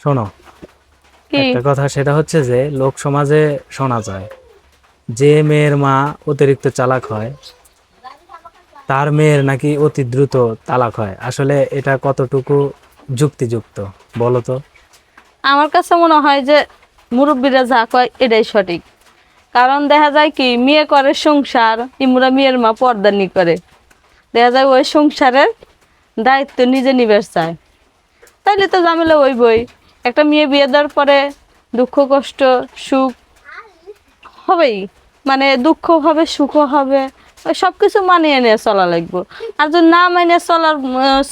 শোনো একটা কথা সেটা হচ্ছে যে লোক সমাজে শোনা যায় যে মেয়ের মা অতিরিক্ত চালাক হয় তার মেয়ের নাকি অতি দ্রুত তালাক হয়। আসলে এটা কতটুকু যুক্তিযুক্ত বলো তো? আমার কাছে মনে হয় যে মুরব্বীরা যা কয় এটাই সঠিক। কারণ দেখা যায় কি মেয়ে করে সংসার ইমরা মেয়ের মা পর্দা পর্দানি করে। দেখা যায় ওই সংসারের দায়িত্ব নিজে নিবে চায়। তাইলে তো ঝামেলা ওই বই একটা মেয়ে বিয়ে দেওয়ার পরে দুঃখ, কষ্ট, সুখ হবেই। মানে দুঃখ হবে সুখও হবে সব কিছু মানিয়ে নিয়ে চলা লাগবে। আর যদি না মানিয়ে চলার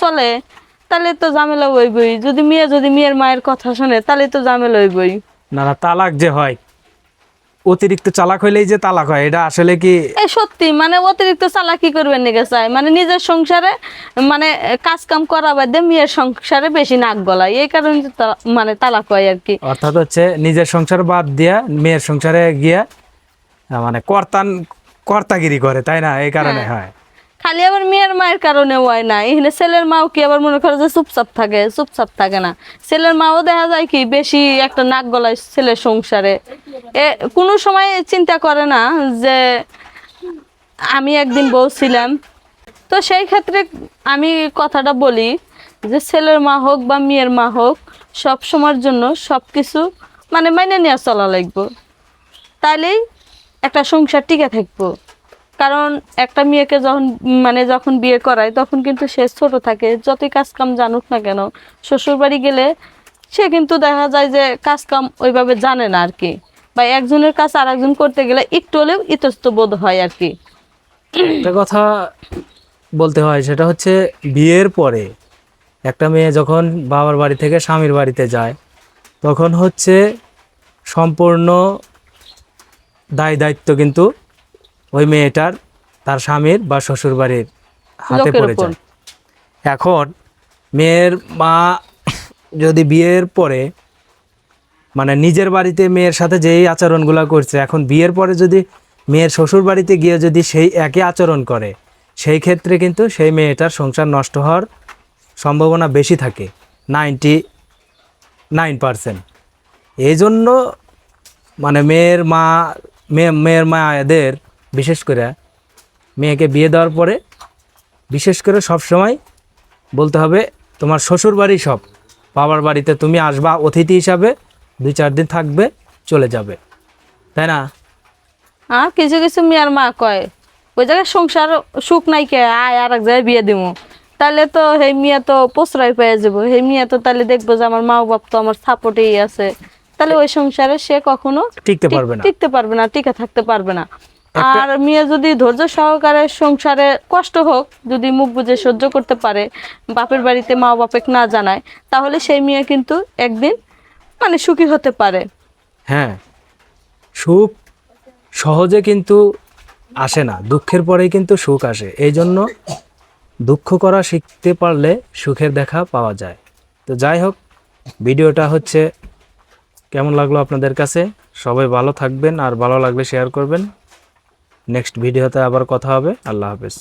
চলে, তাহলে তো ঝামেলা হইবই। বই যদি মেয়ে, যদি মেয়ের মায়ের কথা শোনে, তাহলে তো ঝামেলা হইবই। বই না না, তালাক যে হয় অতিরিক্ত চালাক হইলেই যে তালাক হয় এটা আসলে কি এই সত্যি মানে অতিরিক্ত চালাকি করবেন নিকে চায় মানে নিজের সংসারে মানে কাজ কাম করা বাদে মেয়ের সংসারে বেশি নাক গলায়। এই কারণে মানে তালাক হয় আর কি। অর্থাৎ হচ্ছে নিজের সংসার বাদ দিয়া মেয়ের সংসারে গিয়া মানে কর্তান কর্তাগিরি করে তাই না? এই কারণে হয়। খালি আবার মেয়ের মায়ের কারণে হয় না। এখানে ছেলের মাও কি আবার মনে করে যে চুপচাপ থাকে? চুপচাপ থাকে না। ছেলের মাও দেখা যায় কি বেশি একটা নাক গলায় ছেলের সংসারে। কোনো সময় চিন্তা করে না যে আমি একদিন বউ ছিলাম। তো সেই ক্ষেত্রে আমি কথাটা বলি যে ছেলের মা হোক বা মেয়ের মা হোক, সব সময়ের জন্য সব কিছু মানে মাইনে নিয়ে চলা লাগবে। তাইলেই একটা সংসার টিকে থাকব। কারণ একটা মেয়েকে যখন মানে যখন বিয়ে করায়, তখন কিন্তু সে ছোট থাকে, যতই কাজ কাম জানুক না কেন শ্বশুর বাড়ি গেলে সে কিন্তু দেখা যায় যে কাজ কাম ওইভাবে জানে না আর কি। বা একজনের কাজ আর একজন করতে গেলে একটু হলেও ইতস্ত বোধ হয় আর কি। একটা কথা বলতে হয় সেটা হচ্ছে বিয়ের পরে একটা মেয়ে যখন বাবার বাড়ি থেকে স্বামীর বাড়িতে যায় তখন হচ্ছে সম্পূর্ণ দায় দায়িত্ব কিন্তু ওই মেয়েটার তার স্বামীর বা শ্বশুর বাড়ির হাতে পড়ে যায়। এখন মেয়ের মা যদি বিয়ের পরে মানে নিজের বাড়িতে মেয়ের সাথে যেই আচরণগুলো করছে, এখন বিয়ের পরে যদি মেয়ের শ্বশুর বাড়িতে গিয়ে যদি সেই একই আচরণ করে, সেই ক্ষেত্রে কিন্তু সেই মেয়েটার সংসার নষ্ট হওয়ার সম্ভাবনা বেশি থাকে নাইনটি নাইন পারসেন্ট এই জন্য মানে মেয়ের মা, মেয়ে, মেয়ের মা এদের বিশেষ করে মেয়েকে বিয়ে দেওয়ার পরে বিশেষ করে সব সময় বলতে হবে, তোমার শ্বশুর বাড়ি সব, বাবার বাড়িতে তুমি আসবা, অতিথি হিসাবে দুই চার দিন থাকবে চলে যাবে। তাই না? আর কিছু কিছু মেয়ের মা কয় ওই জায়গায় সংসার সুখ নাই কে? আয় আর এক জায়গায় বিয়ে দিব তাহলে তো সেই মেয়ে তো প্রশ্রয় পেয়ে যাব। সেই মেয়ে তো তাহলে দেখব যে আমার মা বাপ তো আমার সাপোর্টেই আছে। তাহলে ওই সংসারে সে কখনো টিকতে পারবে না। টিকতে পারবে না টিকে থাকতে পারবে না। আর মেয়ে যদি ধৈর্য সহকারে সংসারে কষ্ট হোক যদি মুখ বুঝে সহ্য করতে পারে বাপের বাড়িতে মা বাপেক না জানায় তাহলে সেই মেয়ে কিন্তু একদিন মানে সুখী হতে পারে। হ্যাঁ সুখ সহজে কিন্তু আসে না, দুঃখের পরেই কিন্তু সুখ আসে। এই জন্য দুঃখ করা শিখতে পারলে সুখের দেখা পাওয়া যায়। তো যাই হোক, ভিডিওটা হচ্ছে কেমন লাগল আপনাদের কাছে? সবাই ভালো থাকবেন আর ভালো লাগলে শেয়ার করবেন। নেক্সট ভিডিওতে আবার কথা হবে। আল্লাহ হাফেজ।